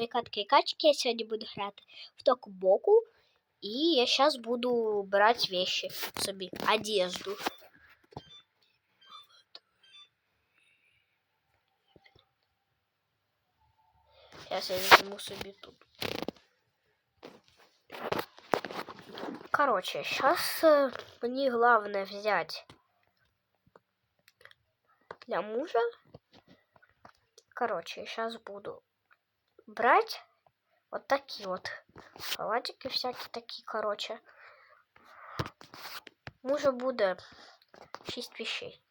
свої катки і качки. Я сьогодні буду грати в току боку. І я зараз буду брати вещи собі, одежду. Сейчас я возьму собі тут. Короче, сейчас мне главное взять для мужа. Короче, сейчас буду брать вот такие вот халатики всякие такие, короче. Мужа буде 6 вещей.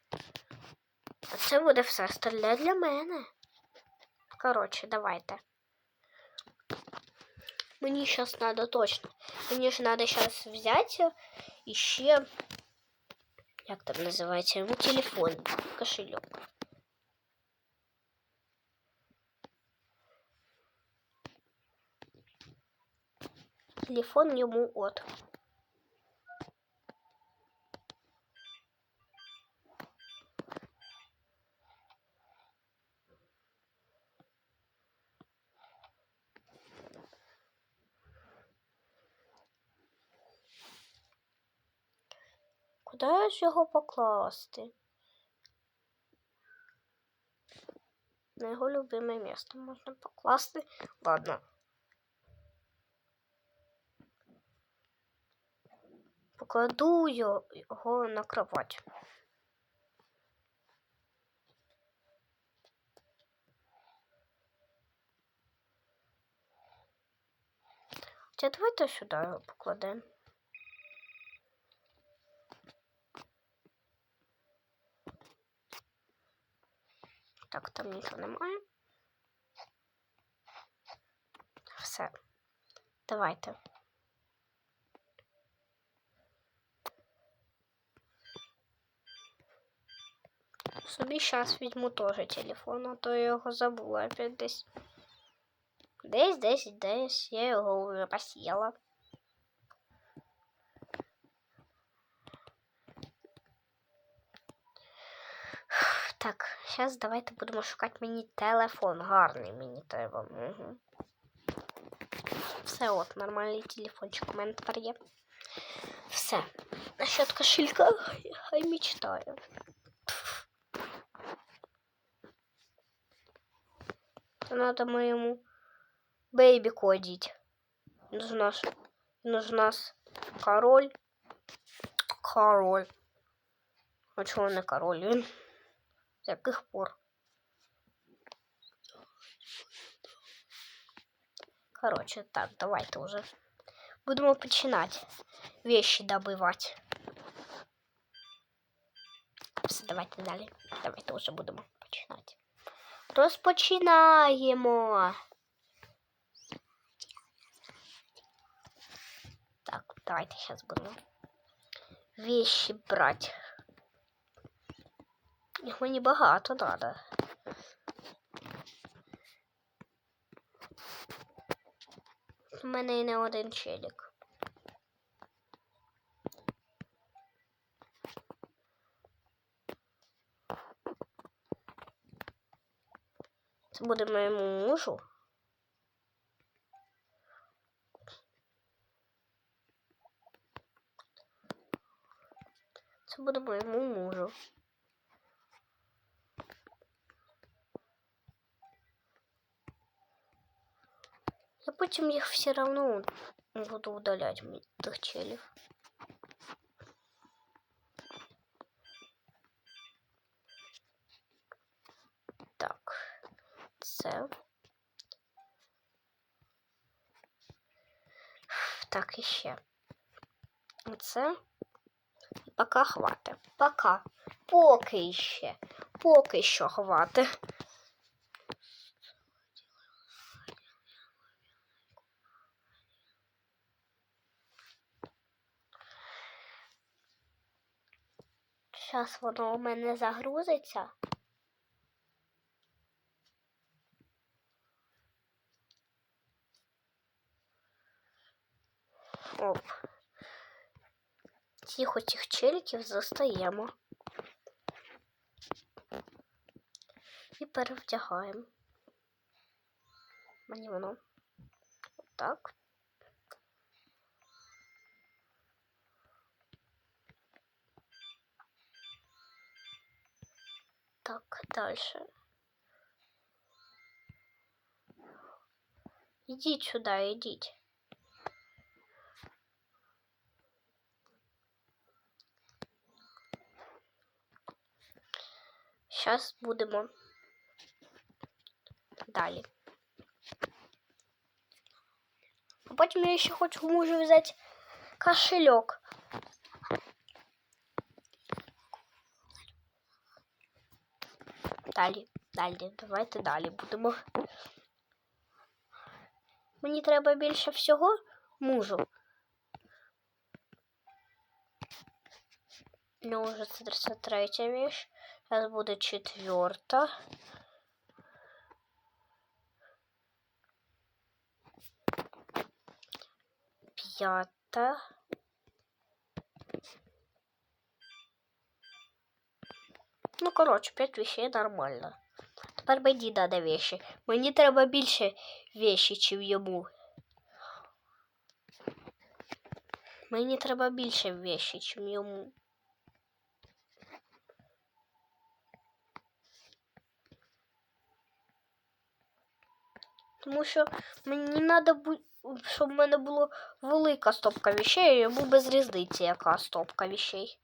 А це буде все остальне для мене. Короче, давайте. Мені сейчас надо точно. Мені ж надо сейчас взять еще, як там називається, йому телефон, кошелек. Телефон йому от. Куди ж його покласти? На його любиме місце можна покласти. Ладно. Покладу його на кровать. Хоча давайте його покладемо. Так, там нічого немає. Все. Давайте. Собі зараз візьму теж телефон, а то я його забула опять десь. Десь, десь, десь. Я його вже посіяла. Так, зараз давайте будемо шукати мені телефон. Гарний мені треба. Угу. Все, от, нормальний телефончик у мене тепер є. Все. Насчет кошелька, хай мечтаю. Надо моему бэйби кодить. Нужна, нужна король. Король. А чого не король? Він з яких пор? Короче, так, давайте уже. Будемо починати вещи добивати. Все, давайте далі. Давайте вже будемо починати. Розпочинаємо. Так, давайте зараз будемо вещи брати. Їх мені багато надо. У мене і не один челік. Це буде моєму мужу. Це буде моєму мужу. Я потім їх все равно буду удалять тих челів. Це. Так, іще. Оце. І поки хватить. Пока. Поки ще. Поки що хватить. Зараз воно у мене загрузиться. Тихо цих челіків застаємо. І перевдягаємо. Мені воно. Так. Так, дальше. Ідіть сюди, ідіть. Зараз будемо далі. А потім я ще хочу можу взяти кошелек. Далі, далі, давайте далі будемо. Мені треба більше всього мужу. Ну, уже це 33 вещь. Зараз буде четверта. П'ята. Ну, коротше, 5 вещей нормально. Тепер мені треба вещи. Мені треба більше вещі, чим йому. Мені треба більше вещі, чим йому. Тому що мені треба, щоб в мене була велика стопка вещей, а йому без різниці, яка стопка вещей.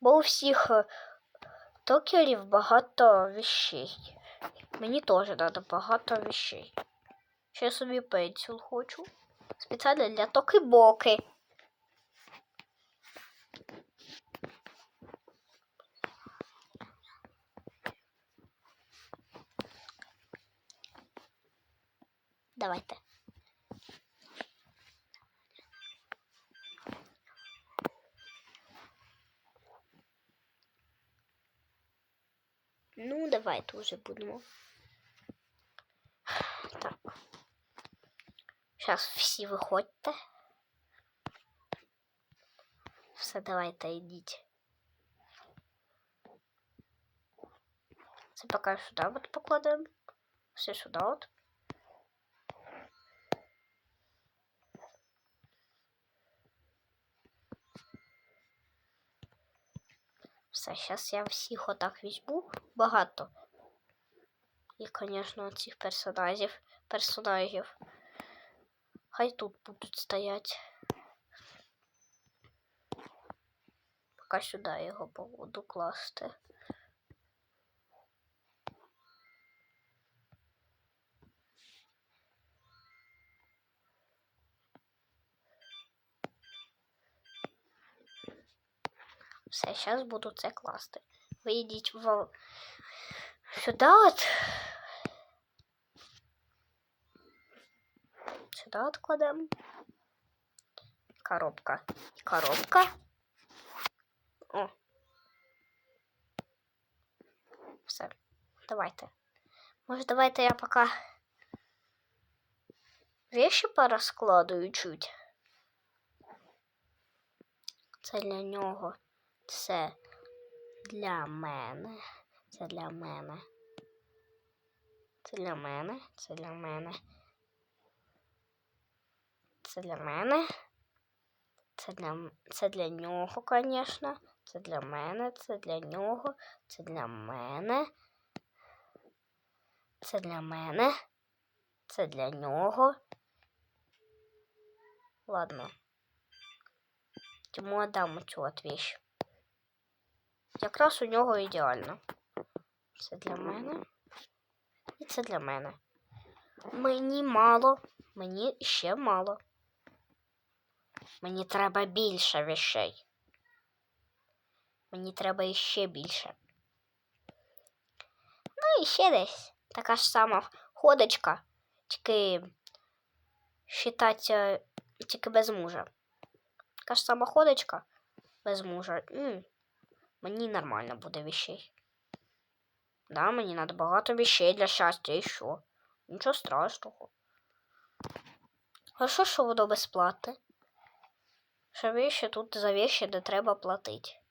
Бо у всіх е, токерів багато вещей. Мені теж треба багато вещей. Ще собі пенсіл хочу. Спеціально для токи-боки. Давайте. Ну, давайте уже будемо. Так. Зараз всі виходьте. Все, давайте йдіть. Це поки сюди от покладемо. Все сюди от. Все, зараз я всіх отак візьму. Багато. І, звісно, цих персонажів. персонажів. Хай тут будуть стояти. Поки сюди його буду класти. Все, зараз буду це класти. Ви йдіть в... сюди от. Сюди от кладемо. Коробка. Коробка. О. Все. Давайте. Може, давайте я поки вещи порозкладую чуть. Це для нього. Це для мене. Це для мене. Це для мене. Це для мене. Це для мене. Це для, це для нього, звісно. Це для мене, це для нього, це для мене. Це для мене. Це для нього. Ладно. Тому отдам цю от вещь. Якраз у нього ідеально. Це для мене. І це для мене. Мені мало. Мені ще мало. Мені треба більше вещей. Мені треба іще більше. Ну і ще десь. Така ж сама ходочка, тільки считать, тільки без мужа. Така ж сама ходочка без мужа. М -м. Мені нормально буде вещей. Да, мені треба багато вещей для щастя і що. Нічого страшного. А що, що воно безплатне? Що вещи тут за вещи, де треба платити.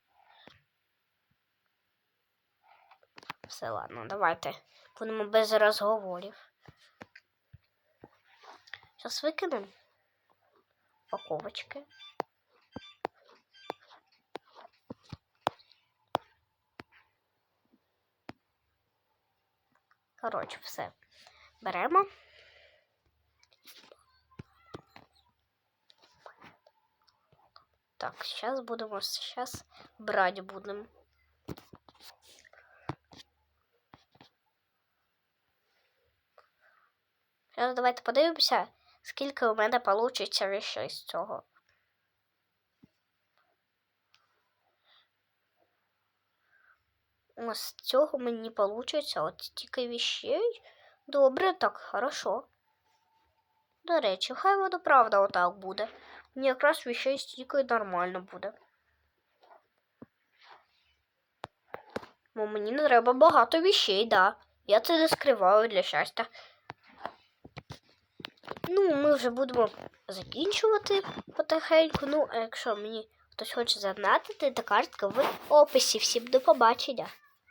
все, ладно, давайте. Будемо без розговорів. Зараз викинемо упаковочки. Коротше, все. Беремо. Так, сейчас будемо, сейчас брати будемо. Зараз давайте подивимося, скільки у мене получиться вещей з цього. О, з цього мені получиться от стільки вещей. Добре, так, хорошо. До речі, хай воно правда отак буде. Мені якраз вещей стільки нормально буде. Бо мені не треба багато вещей, да. Я це не скриваю для щастя. Ну, ми вже будемо закінчувати потихеньку. Ну, а якщо мені хтось хоче задонатити, то картка в описі. Всім до побачення.